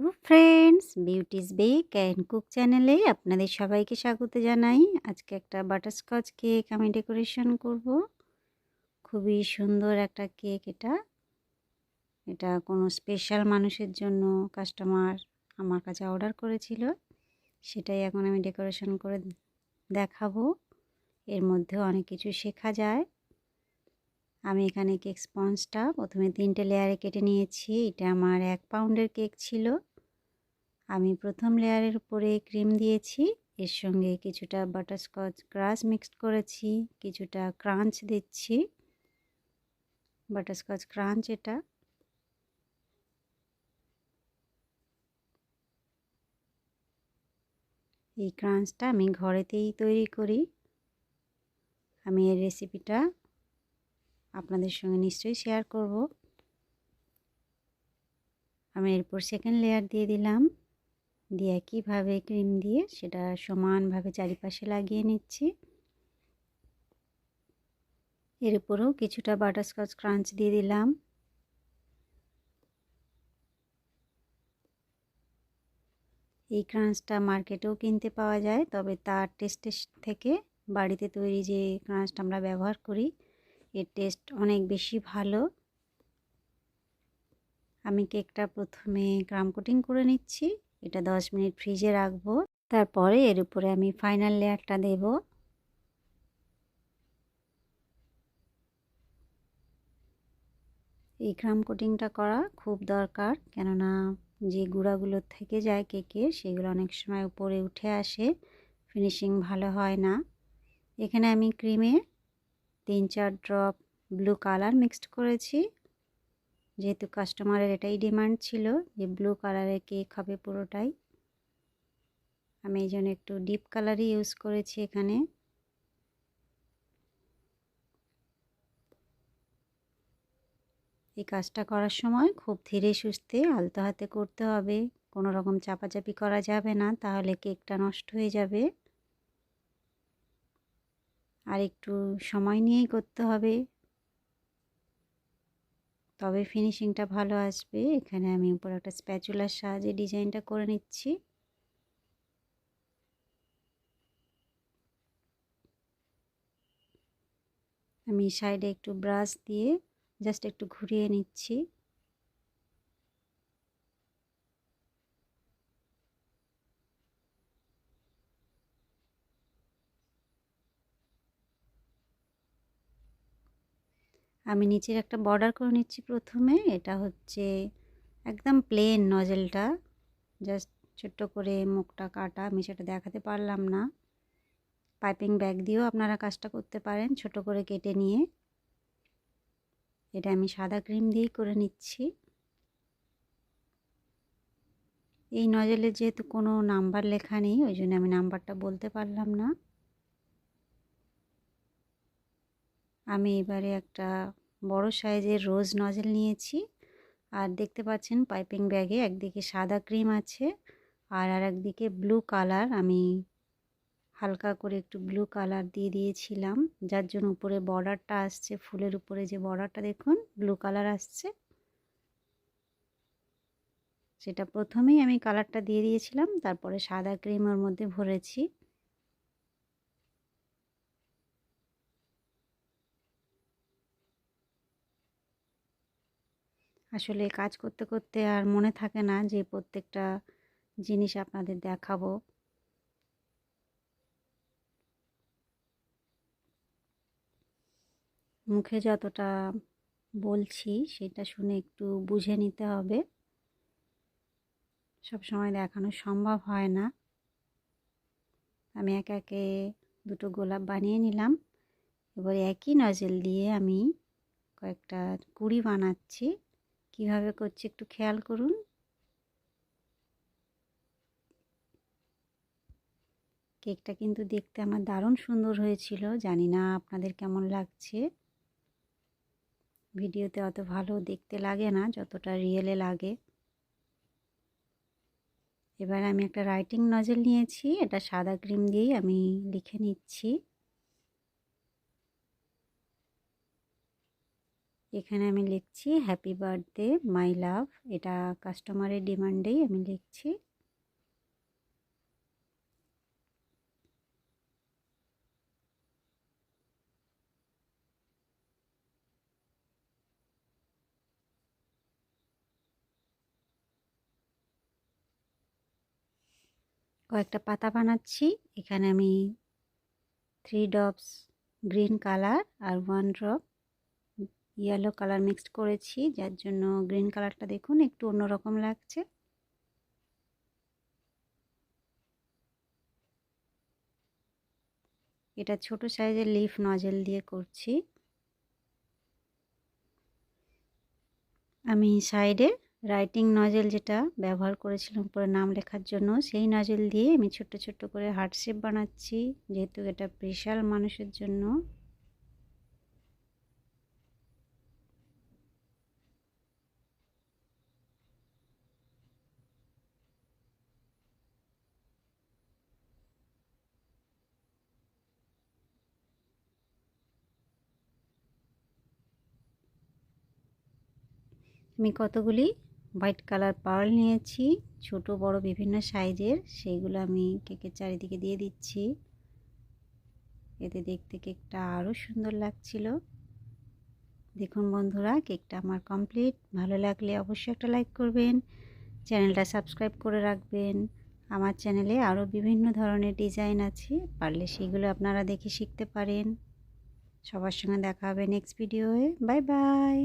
Friends beauty's bake and cook চ্যানেলে আপনাদের সবাইকে স্বাগত জানাই। আজকে একটা বাটারস্কচ কেক আমি ডেকোরেশন করব। খুবই সুন্দর একটা কেক এটা। এটা কোনো স্পেশাল মানুষের জন্য কাস্টমার আমার কাছে অর্ডার করেছিল। সেটাই এখন আমি ডেকোরেশন করে দেখাবো। এর মধ্যেও অনেক কিছু শেখা যায়। আমি এখানে কেক স্পঞ্জটা প্রথমে তিনটে লেয়ারে কেটে নিয়েছি। এটা আমার এক পাউন্ডের কেক ছিল। আমি প্রথম লেয়ারের উপরে ক্রিম দিয়েছি। এর সঙ্গে কিছুটা বাটারস্কচ ক্রাশ মিক্সড করেছি, কিছুটা ক্রাঞ্চ দিচ্ছি। বাটারস্কচ ক্রাঞ্চ এটা। এই ক্রাঞ্চটা আমি ঘরেতেই তৈরি করি। আমি এর রেসিপিটা আপনাদের সঙ্গে নিশ্চয়ই শেয়ার করব। আমি এরপর সেকেন্ড লেয়ার দিয়ে দিলাম। দিয়ে একইভাবে ক্রিম দিয়ে সেটা সমানভাবে চারিপাশে লাগিয়ে নিচ্ছি। এর উপরেও কিছুটা বাটারস্কচ ক্রাঞ্চ দিয়ে দিলাম। এই ক্রাঞ্চটা মার্কেটেও কিনতে পাওয়া যায়, তবে তার টেস্টের থেকে বাড়িতে তৈরি যে ক্রাঞ্চটা আমরা ব্যবহার করি, এর টেস্ট অনেক বেশি ভালো। আমি কেকটা প্রথমে ক্রাম কোটিং করে নিচ্ছি। এটা দশ মিনিট ফ্রিজে রাখব। তারপরে এর উপরে আমি ফাইনাল লেয়ারটা দেব। এই ক্রাম কোটিংটা করা খুব দরকার, কেননা যে গুঁড়াগুলো থেকে যায় কেকের, সেগুলো অনেক সময় উপরে উঠে আসে ফিনিশিং ভালো হয় না। এখানে আমি ক্রিমে তিন চার ড্রপ ব্লু কালার মিক্সড করেছি। যেহেতু কাস্টমারের এটাই ডিমান্ড ছিল যে ব্লু কালারের কেক হবে পুরোটাই। আমি এই জন্য একটু ডিপ কালারই ইউজ করেছি এখানে। এই কাজটা করার সময় খুব ধীরে সুস্থে আলতো হাতে করতে হবে। কোনো রকম চাপাচাপি করা যাবে না, তাহলে কেকটা নষ্ট হয়ে যাবে। আর একটু সময় নিয়েই করতে হবে। তবে ফিনিশিংটা ভালো আসবে। এখানে আমি উপর একটা স্প্যাচুলার সাহায্যে ডিজাইনটা করে নিচ্ছি। আমি সাইডে একটু ব্রাশ দিয়ে জাস্ট একটু ঘুরিয়ে নিচ্ছি। আমি নিচের একটা বর্ডার করে নিচ্ছি প্রথমে। এটা হচ্ছে একদম প্লেন নজেলটা জাস্ট ছোট্ট করে মুখটা কাটা। আমি সেটা দেখাতে পারলাম না। পাইপিং ব্যাগ দিয়েও আপনারা কাজটা করতে পারেন, ছোট করে কেটে নিয়ে। এটা আমি সাদা ক্রিম দিয়েই করে নিচ্ছি। এই নজেলের যেহেতু কোনো নাম্বার লেখা নেই, ওই জন্য আমি নাম্বারটা বলতে পারলাম না। আমি এবারে একটা বড় সাইজের রোজ নজেল নিয়েছি। আর দেখতে পাচ্ছেন পাইপিং ব্যাগে একদিকে সাদা ক্রিম আছে আর আর একদিকে ব্লু কালার। আমি হালকা করে একটু ব্লু কালার দিয়ে দিয়েছিলাম, যার জন্য উপরে বর্ডারটা আসছে, ফুলের উপরে যে বর্ডারটা দেখুন, ব্লু কালার আসছে। সেটা প্রথমেই আমি কালারটা দিয়ে দিয়েছিলাম, তারপরে সাদা ক্রিমের মধ্যে ভরেছি। আসলে কাজ করতে করতে আর মনে থাকে না যে প্রত্যেকটা জিনিস আপনাদের দেখাবো। মুখে যতটা বলছি সেটা শুনে একটু বুঝে নিতে হবে। সব সময় দেখানো সম্ভব হয় না। আমি একে একে দুটো গোলাপ বানিয়ে নিলাম। এবার একই নজেল দিয়ে আমি কয়েকটা কুড়ি বানাচ্ছি। কীভাবে করছি একটু খেয়াল করুন। কেকটা কিন্তু দেখতে আমার দারুণ সুন্দর হয়েছিল, জানি না আপনাদের কেমন লাগছে। ভিডিওতে অত ভালো দেখতে লাগে না, যতটা রিয়েলে লাগে। এবার আমি একটা রাইটিং নজেল নিয়েছি, এটা সাদা ক্রিম দিয়েই আমি লিখে নিচ্ছি। এখানে আমি লিখছি হ্যাপি বার্থডে মাই লাভ এটা কাস্টমারের ডিমান্ডেই আমি লিখছি। কয়েকটা পাতা বানাচ্ছি। এখানে আমি থ্রি ড্রপস গ্রিন কালার আর one drop yellow colour mixed করেছি, যার জন্য গ্রিন কালারটা দেখুন একটু অন্যরকম লাগছে। এটা ছোট সাইজের লিফ নজেল দিয়ে করছি। আমি সাইডে রাইটিং নজেল যেটা ব্যবহার করেছিলাম উপরে নাম লেখার জন্য, সেই নজেল দিয়ে আমি ছোট্ট ছোট্ট করে হার্ট শেপ বানাচ্ছি, যেহেতু এটা স্পেশাল মানুষের জন্য। আমি কতগুলি হোয়াইট কালার পার্ল নিয়েছি, ছোট, বড় বিভিন্ন সাইজের। সেইগুলো আমি কেকের চারিদিকে দিয়ে দিচ্ছি। এতে দেখতে কেকটা আরও সুন্দর লাগছিল। দেখুন বন্ধুরা, কেকটা আমার কমপ্লিট। ভালো লাগলে অবশ্যই একটা লাইক করবেন, চ্যানেলটা সাবস্ক্রাইব করে রাখবেন। আমার চ্যানেলে আরও বিভিন্ন ধরনের ডিজাইন আছে, পারলে সেগুলো আপনারা দেখে শিখতে পারেন। সবার সঙ্গে দেখা হবে নেক্সট ভিডিওয়ে বাই বাই